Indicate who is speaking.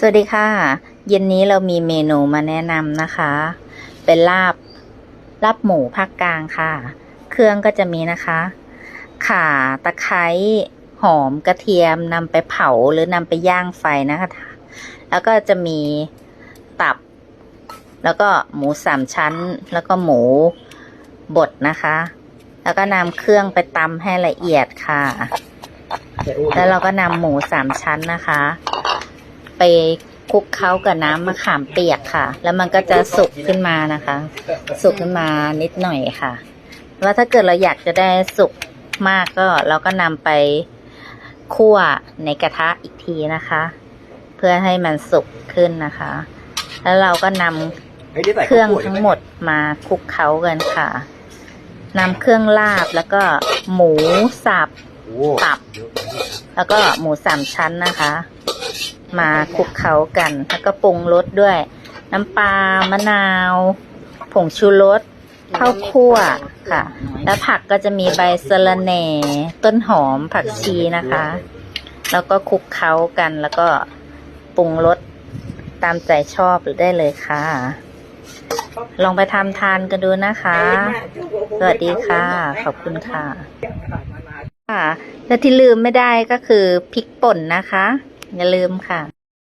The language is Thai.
Speaker 1: สวัสดีค่ะ เย็นนี้เรามีเมนูมาแนะนำนะคะ เป็นลาบลาบหมูภาคกลางค่ะ เครื่องก็จะมีนะคะ ข่าตะไคร้หอมกระเทียมนำไปเผาหรือนำไปย่างไฟนะคะ แล้วก็จะมีตับ แล้วก็หมูสามชั้น แล้วก็หมูบดนะคะ แล้วก็นำเครื่องไปตำให้ละเอียดค่ะ แล้วเราก็นำหมูสามชั้นนะคะ ไปคลุกเคล้ากับน้ำมะขามเปียกค่ะ แล้วมันก็จะสุกขึ้นมานะคะ สุกขึ้นมานิดหน่อยค่ะ ว่าถ้าเกิดเราอยากจะได้สุกมากก็เราก็นำไปคั่วในกระทะอีกทีนะคะ เพื่อให้มันสุกขึ้นนะคะ แล้วเราก็นำเครื่องทั้งหมดมาคลุกเคล้ากันค่ะนำเครื่องลาบแล้วก็หมูสับตับ แล้วก็หมูสามชั้นนะคะ มาคลุกเคล้ากัน แล้วก็ปรุงรสด้วย น้ำปลามะนาว ผงชูรสข้าวคั่วค่ะ แล้วผักก็จะมีใบสะระแหน่ ต้นหอมผักชีนะคะ แล้วก็คลุกเคล้ากันแล้วก็ปรุงรสตามใจชอบได้เลยค่ะ ลองไปทำทานกันดูนะคะ สวัสดีค่ะ ขอบคุณค่ะ ค่ะ และที่ลืมไม่ได้ก็คือพริกป่นนะคะ อย่าลืมค่ะ